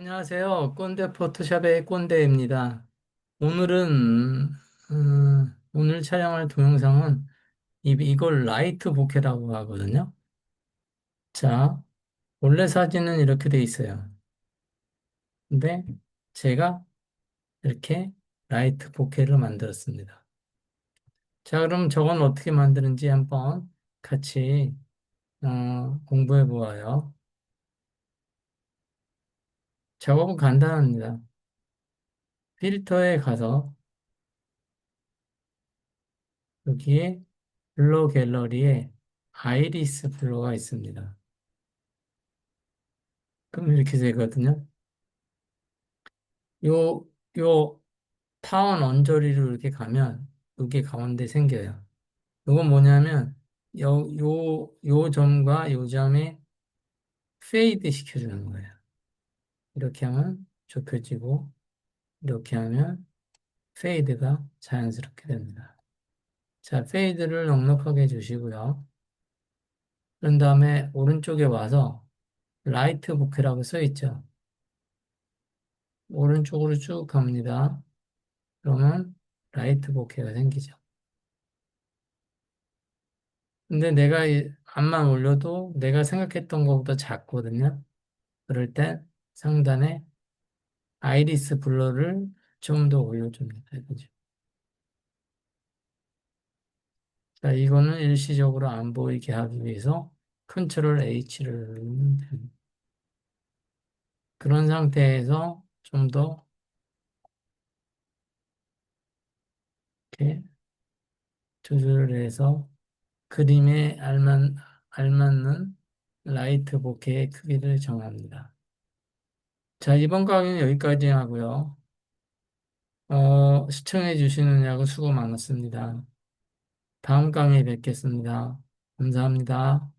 안녕하세요. 꼰대 포토샵의 꼰대입니다. 오늘은, 음, 오늘 촬영할 동영상은 이, 이걸 라이트 보케라고 하거든요. 자, 원래 사진은 이렇게 돼 있어요. 근데 제가 이렇게 라이트 보케를 만들었습니다. 자, 그럼 저건 어떻게 만드는지 한번 같이 어, 공부해 보아요. 작업은 간단합니다. 필터에 가서 여기에 블러 갤러리에 아이리스 블러가 있습니다. 그럼 이렇게 되거든요. 요, 요 타원 언저리로 이렇게 가면 이게 가운데 생겨요. 이건 뭐냐면 요, 요, 요 점과 요 점에 페이드 시켜주는 거예요. 이렇게 하면 좁혀지고 이렇게 하면 페이드가 자연스럽게 됩니다. 자, 페이드를 넉넉하게 해주시고요. 그런 다음에 오른쪽에 와서 라이트 보케라고 써 있죠. 오른쪽으로 쭉 갑니다. 그러면 라이트 보케가 생기죠. 근데 내가 이 앞만 올려도 내가 생각했던 것보다 작거든요. 그럴 때 상단에 아이리스 블러를 좀 더 올려줍니다. 그죠? 자, 이거는 일시적으로 안 보이게 하기 위해서 컨트롤 H를 누르면 됩니다. 그런 상태에서 좀 더 이렇게 조절을 해서 그림에 알맞, 알맞는 라이트 보케의 크기를 정합니다. 자, 이번 강의는 여기까지 하고요. 어, 시청해 주시느냐고 수고 많았습니다. 다음 강의에 뵙겠습니다. 감사합니다.